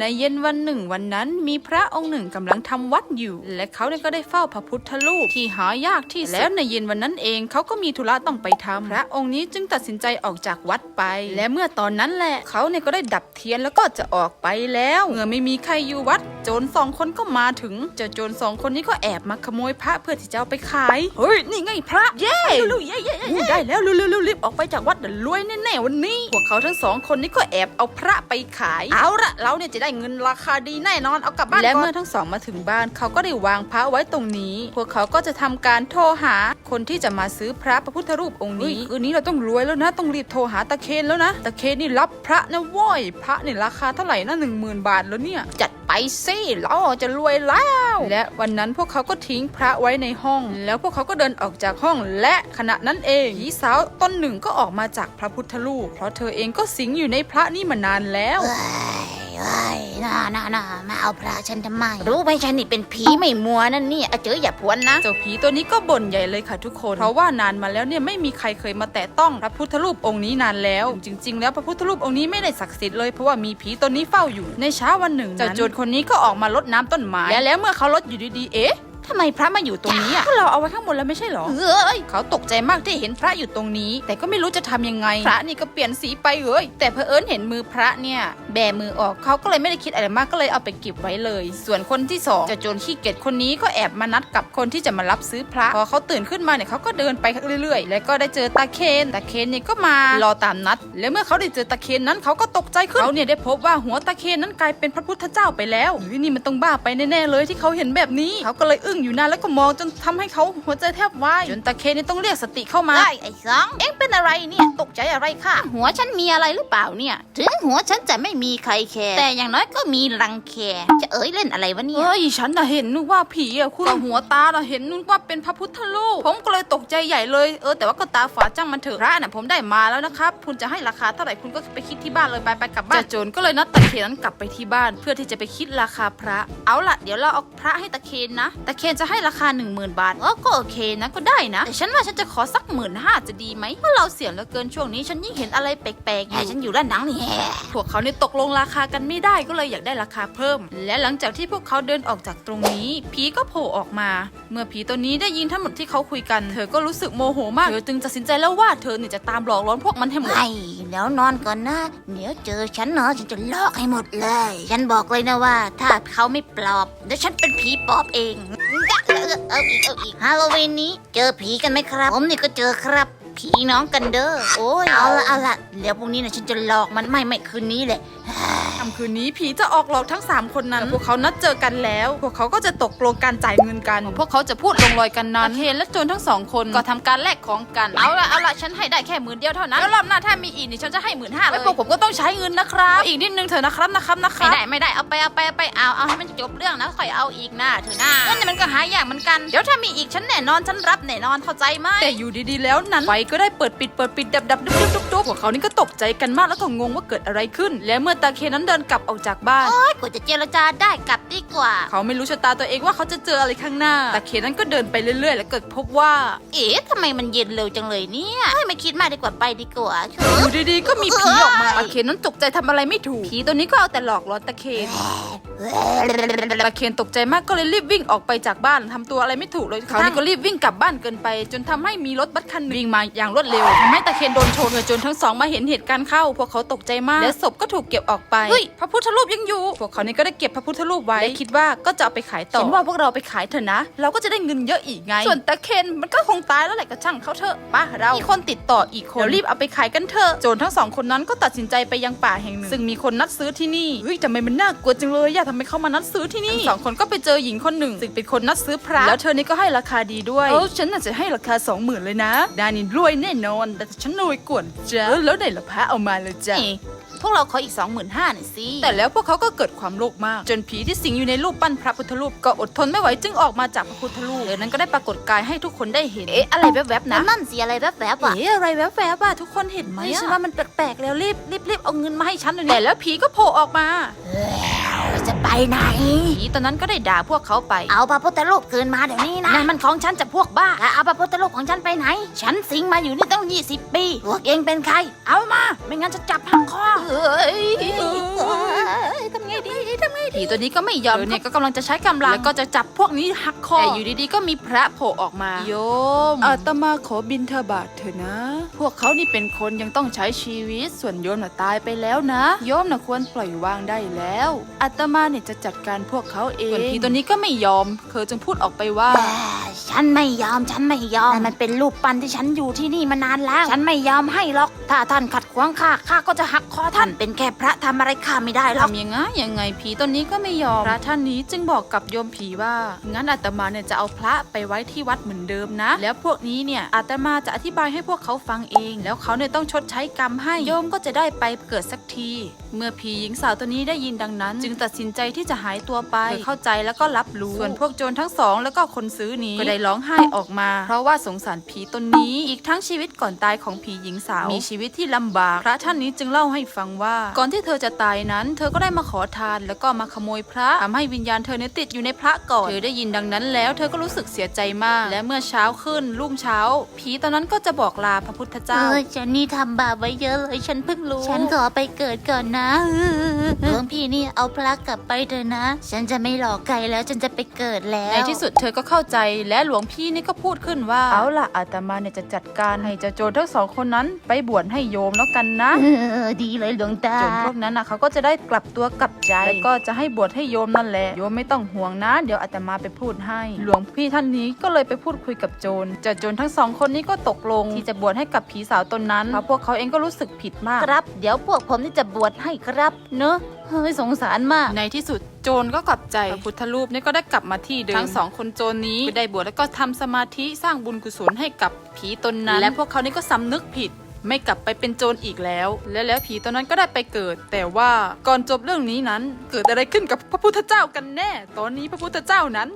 ในเย็นวันหนึ่งวันนั้นมีพระองค์หนึ่งกำลังทำวัดอยู่ และเขาเนี่ยก็ได้เฝ้าพระพุทธรูปที่หายากที่สุดแล้วในเย็นวันนั้นเองเขาก็มีธุระต้องไปทำพระองค์นี้จึงตัดสินใจออกจากวัดไป และเมื่อตอนนั้นแหละเขาเนี่ยก็ได้ดับเทียนแล้วก็จะออกไปแล้ว เมื่อไม่มีใครอยู่วัด โจรสองคนก็มาถึงเจ้าโจรสองคนนี้ก็แอบมาขโมยพระเพื่อที่จะเอาไปขายเฮ้ยนี่ไงพระเย้เร็วๆเย้เย้เย้ได้แล้วเร็วๆรีบออกไปจากวัดเดี๋ยวรวยแน่ๆวันนี้พวกเขาทั้งสองคนนี้ก็แอบเอาพระไปขายเอาละเราเนี่ยจะได้เงินราคาดีแน่นอนเอากลับบ้านและเมื่อทั้งสองมาถึงบ้านเขาก็ได้วางพระไว้ตรงนี้ พวกเขาก็จะทำการโทรหาคนที่จะมาซื้อพระพระพุทธรูปองค์นี้คืนนี้เราต้องรวยแล้วนะต้องรีบโทรหาตะเคนแล้วนะตะเคนนี่รับพระนะโว้ยพระเนี่ยราคาเท่าไหร่นะหนึ่งหมื่นบาทแล้วเนี่ยจัดไปสิเราจะรวยแล้ว และวันนั้นพวกเขาก็ทิ้งพระไว้ในห้อง แล้วพวกเขาก็เดินออกจากห้อง และขณะนั้นเองหญิงสาวต้นหนึ่งก็ออกมาจากพระพุทธรูปเพราะเธอเองก็สิงอยู่ในพระนี่มานานแล้ว เอ้ยเอ้ยน่าน่าน่ามาเอาพระฉันทำไม รู้ไหมฉันนี่เป็นผีไม่มัวนั่นเนี่ยเอาเจออย่าพวนนะ เจ้าผีตัวนี้ก็บ่นใหญ่เลยค่ะทุกคน เพราะว่านานมาแล้วเนี่ยไม่มีใครเคยมาแตะต้องพระพุทธรูปองค์นี้นานแล้ว จริง ๆ แล้วพระพุทธรูปองค์นี้ไม่ได้ศักดิ์สิทธิ์เลยเพราะว่ามีผีตัวนี้เฝ้าอยู่ ในเช้าวันหนึ่งเจ้าโจรคนนี้ก็ออกมารดน้ำต้นไม้และแล้วเมื่อเขารดอยู่ดีๆเอ๊ะ ทำไมพระมาอยู่ตรงนี้อะก็เราเอาไว้ข้างบนแล้วไม่ใช่เหรอเอ้ยเขาตกใจมากที่เห็นพระอยู่ตรงนี้ แต่ก็ไม่รู้จะทำยังไง พระนี่ก็เปลี่ยนสีไปเอ้ยแต่เพอเอิญเห็นมือพระเนี่ย แบมือออกเขาก็เลยไม่ได้คิดอะไรมากก็เลยเอาไปเก็บไว้เลย ส่วนคนที่สองเจะโจรขี้เกียจคนนี้ก็แอบมานัดกับคนที่จะมารับซื้อพระพอเขาตื่นขึ้นมาเนี่ยเขาก็เดินไปเรื่อยๆ แล้วก็ได้เจอตาเคนตาเคนเนี่ยก็มารอตามนัด แล้วเมื่อเขาได้เจอตาเคนนั้นเขาก็ตกใจขึ้นเขาเนี่ยได้พบว่าหัวตาเคนนั้นกลายเป็นพระพุทธเจ้าไปแล้วเฮ้ยนี่มันต้องบ้าไปแน่ๆเลยที่เขาเห็นแบบนี้เขาก็เลยอึ้งอยู่นานแล้วก็มองจนทำให้เขาหัวใจแทบวายจนตาเคนนี่ต้องเรียกสติเข้ามาไอ้ไอ้สองเอ็งเป็นอะไรเนี่ยตกใจอะไรค่ะหัวฉันมีอะไรหรือเปล่าเนี่ย ถึงหัวฉันจะไม่มีใครแคร์แต่อย่างน้อยก็มีรังแคจะเอ้ยเล่นอะไรวะเนี่ยเฮ้ยฉันน่ะเห็นนึกว่าผีอะคุณแต่หัวตาน่ะเห็นนึกว่าเป็นพระพุทธรูปผมก็เลยตกใจใหญ่เลยเออแต่ว่าก็ตาฝาดจ้างมันเถอะพระน่ะผมได้มาแล้วนะครับคุณจะให้ราคาเท่าไหร่คุณก็ไปคิดที่บ้านเลยไปไปกลับบ้านจ่าโจรก็เลยนัดตะเคียนนั้นกลับไปที่บ้าน เพื่อที่จะไปคิดราคาพระ เอาล่ะเดี๋ยวเราเอาพระให้ตะเคียนนะตะเคียนจะให้ราคา 1 0,000 บาทเออก็โอเคนะก็ได้นะ แต่ฉันว่าฉันจะขอสักหมื่นห้าจะดีไหมเพราะเราเสี่ยงเหลือเกินช่วงนี้ฉันยิ่งเห็นอะไรแปลกๆแหมฉันอยู่ด้านหนังนี่แหพวกเขาเนี่ยตกลงราคากันไม่ได้ก็เลยอยากได้ราคาเพิ่ม และหลังจากที่พวกเขาเดินออกจากตรงนี้ ผีก็โผล่ออกมา เมื่อผีตัวนี้ได้ยินทั้งหมดที่เขาคุยกัน เธอก็รู้สึกโมโหมากเธอจึงตัดสินใจแล้วว่าเธอเนี่ยจะตามหลอกล่อนพวกมันให้หมดไอ้แล้วนอนก่อนนะ เดี๋ยวเจอฉันเนาะฉันจะลอกให้หมดเลย ฉันบอกเลยนะว่า ถ้าเขาไม่ปลอบเดี๋ยวฉันเป็นผีปอบเอง เอาอีกเอาอีกฮาโลวีนนี้ เจอผีกันไหมครับ ผมนี่ก็เจอครับ ผีน้องกันเด้อ โอ้ยเอาละเอาละเดี๋ยวพรุ่งนี้นะฉันจะหลอกมันไม่ไม่คืนนี้เลยค่ำคืนนี้ผีจะออกหลอกทั้ง 3 คนนั้น พวกเขานัดเจอกันแล้ว พวกเขาก็จะตกลงการจ่ายเงินกัน พวกเขาจะพูดลงรอยกันนั้นตะเคนและโจรทั้งสองคนก็ทำการแลกของกัน เอาละเอาละฉันให้ได้แค่หมื่นเดียวเท่านั้น แล้วรอบหน้าถ้ามีอีกนี่ฉันจะให้หมื่นห้าเลยพวกผมก็ต้องใช้เงินนะครับ อีกนิดนึงเถอะนะครับนะครับนะคไม่รับได้ไม่ได้เอาไปเอาไปเอาไปเอาเอาให้มันจบเรื่องนะค่อยเอาอีกนะเถอะนะเงินเนี่ยมันก็หายากเหมือนกัน เดี๋ยวถ้ามีอีกฉันแน่นอนฉันรับแน่นอนเข้าใจไหมแต่อยู่ดีๆแล้วนั้นไฟก็ได้เปิดปิดเปิดปิดดับดับดุ๊บดุ๊บดุ๊บดุ๊บพวกเขานี่ก็ตกใจกันมากแล้วก็งงว่าเกิดอะไรขึ้น และเมื่อตาเคนนั้นเดินกลับออกจากบ้าน โอ้ยกว่าจะเจรจาได้กลับดีกว่า เขาไม่รู้ชะตาตัวเองว่าเขาจะเจออะไรข้างหน้าตาเคนนั้นก็เดินไปเรื่อยๆ แล้วเกิดพบว่า เอ๊ะทำไมมันเย็นเร็วจังเลยเนี่ยเฮ้ยไม่คิดมากดีกว่าไปดีกว่าเถออะยู่ดีๆก็มีผีออกมาตาเคนนั้นตกใจทำอะไรไม่ถูกผีตัวนี้ก็เอาแต่หลอกล่อตาเคนตาเคียนตกใจมากก็เลยรีบวิ่งออกไปจากบ้านทำตัวอะไรไม่ถูกเลยเขานี่ก็รีบวิ่งกลับบ้านเกินไป จนทำให้มีรถบัสคันหนึ่งวิ่งมาอย่างรวดเร็วทำให้ตาเคียนโดนชนจนทั้งสองมาเห็นเหตุการณ์เข้า พวกเขาตกใจมาก และศพก็ถูกเก็บออกไปเฮ้ยพระพุทธรูปยังอยู่ พวกเขานี่ก็ได้เก็บพระพุทธรูปไว้และคิดว่าก็จะเอาไปขายต่อเห็นว่าพวกเราไปขายเถอะนะ เราก็จะได้เงินเยอะอีกไง ส่วนตาเคียนมันก็คงตายแล้วแหละก็ช่างเขาเถอะป้าเรามีคนติดต่ออีกคนเดี๋ยวรีบเอาไปขายกันเถอะโจรทั้งสองคนนั้นก็ตัดสินใจไปยังป่าแห่งหนึ่งซึ่งมีคนนัดซื้อที่นี่เฮ้ยทำไมมันน่ากลัวจังเลยอะทำไมเข้ามานัดซื้อที่นี่ทั้งสองคนก็ไปเจอหญิงคนหนึ่งซึ่งเป็นคนนัดซื้อพระแล้วเธอนี่ก็ให้ราคาดีด้วยเออฉันน่าจะให้ราคาสองหมื่นเลยนะดานี่รวยแน่นอน แต่ฉันรวยกว่าจ้ะเออแล้วไหนละพระเอามาเลยจ้ะนี่พวกเราขออีกสองหมื่นห้าหน่อยสิ แต่แล้วพวกเขาก็เกิดความโลภมาก จนผีที่สิงอยู่ในรูปปั้นพระพุทธรูปก็อดทนไม่ไหวจึงออกมาจากพระพุทธรูปเดี๋ยวนั้นก็ได้ปรากฏกายให้ทุกคนได้เห็น เอ๊ะอะไรแวบๆนะนะนั่นสิอะไรแวบๆอะเอ๊ะอะไรแวบๆอะทุกคนเห็นไหมเฮ้ยฉันว่ามันแปลกๆแล้วรีบรีบรีบเอาเงินมาให้ฉันเลยแต่แล้วผีก็โผล่ออกมา จะไปไหน ผีตอนนั้นก็ได้ด่าพวกเขาไป เอาพระพุทธรูปคืนมาเดี๋ยวนี้นะนั่นมันของฉันจะพวกบ้าแล้วเอาพระพุทธรูปของฉันไปไหน ฉันสิงมาอยู่นี่ตั้ง20 ปี พวกเองเป็นใคร เอามา ไม่งั้นจะจับหักคอเอ้ยทำไงดีไง ผีตัวนี้ก็ไม่ยอมเนี่ยก็กำลังจะใช้กำลังแล้วก็จะจับพวกนี้หักคอแต่อยู่ดีๆก็มีพระโผล่ออกมา โยมอาตมาขอบินเทบาทเถอะนะ พวกเขานี่เป็นคนยังต้องใช้ชีวิตส่วนโยมน่ะตายไปแล้วนะ โยมน่ะควรปล่อยวางได้แล้วอาตมาเนี่ยจะจัดการพวกเขาเองส่วนผีตัวนี้ก็ไม่ยอมเธอจึงพูดออกไปว่าแต่ฉันไม่ยอมฉันไม่ยอมนั่นมันเป็นรูปปั้นที่ฉันอยู่ที่นี่มานานแล้ว ฉันไม่ยอมให้หรอก ถ้าท่านขัดขวางข้าข้าก็จะหักคอท่านเป็นแค่พระทำอะไรข้าไม่ได้หรอกทำยังไงยังไงผีตนนี้ก็ไม่ยอมพระท่านนี้จึงบอกกับโยมผีว่า งั้นอาตมาเนี่ยจะเอาพระไปไว้ที่วัดเหมือนเดิมนะ แล้วพวกนี้เนี่ยอาตมาจะอธิบายให้พวกเขาฟังเอง แล้วเขาเนี่ยต้องชดใช้กรรมให้โยมก็จะได้ไปเกิดสักที เมื่อผีหญิงสาวตัวนี้ได้ยินดังนั้น จึงตัดสินใจที่จะหายตัวไปเธอเข้าใจแล้วก็รับรู้ส่วนพวกโจรทั้งสอง แล้วก็คนซื้อนี้ก็ได้ร้องไห้ออกมา เพราะว่าสงสารผีตนนี้อีกทั้งชีวิตก่อนตายของผีหญิงสาว มีชีวิตที่ลำบาก พระท่านนี้จึงเล่าให้ฟังว่า ก่อนที่เธอจะตายนั้น เธอก็ได้มาขอทานแล้วก็มาขโมยพระทำให้วิญญาณเธอเนี่ยติดอยู่ในพระก่อนเธอได้ยินดังนั้นแล้วเธอก็รู้สึกเสียใจมาก และเมื่อเช้าขึ้นรุ่งเช้า ผีตอนนั้นก็จะบอกลาพระพุทธเอเจ้าอฉันนี่ทำบาปไว้เยอะเลยฉันเพิ่งรู้ ฉันขอไปเกิดก่อนนะหลวงพี่นี่เอาพระกลับไปเถอะนะ ฉันจะไม่หลอกใครแล้วฉันจะไปเกิดแล้วในที่สุดเธอก็เข้าใจและหลวงพี่นี่ก็พูดขึ้นว่าเอาล่ะอาตมาเนี่ยจะจัดการให้เจ้าโจรทั้งสองคนนั้นไปบวชให้โยมแล้วกันนะเออดีเลยหลวงตาจนพวกนั้นนะเขาก็จะได้กลับตัวกลับใจแล้วก็จะให้บวชให้โยมนั่นแหละโยมไม่ต้องห่วงนะ เดี๋ยวอาตมาไปพูดให้ หลวงพี่ท่านนี้ก็เลยไปพูดคุยกับโจรเจ้าโจรทั้งสองคนนี้ก็ตกลง ที่จะบวชให้กับผีสาวตนนั้นเพราะพวกเขาเองก็รู้สึกผิดมากครับ เดี๋ยวพวกผมนี่จะบวชให้ครับ เนอะเฮ้ยสงสารมาก ในที่สุดโจรก็กลับใจ พระพุทธรูปนี่ก็ได้กลับมาที่เดิม ทั้งสองคนโจรนี้ก็ได้บวชแล้วก็ทำสมาธิสร้างบุญกุศลให้กับผีตนนั้น และพวกเขานี่ก็สำนึกผิด ไม่กลับไปเป็นโจรอีกแล้ว และแล้วผีตนนั้นก็ได้ไปเกิด แต่ว่าก่อนจบเรื่องนี้นั้น เกิดอะไรขึ้นกับพระพุทธเจ้ากันแน่ ตอนนี้พระพุทธเจ้านั้น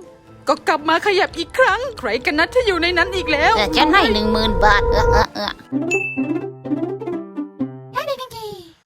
ก็กลับมาขยับอีกครั้ง ใครกันนะที่อยู่ในนั้นอีกแล้ว แต่ฉันให้หนึ่งหมื่นบาทเออเออเออ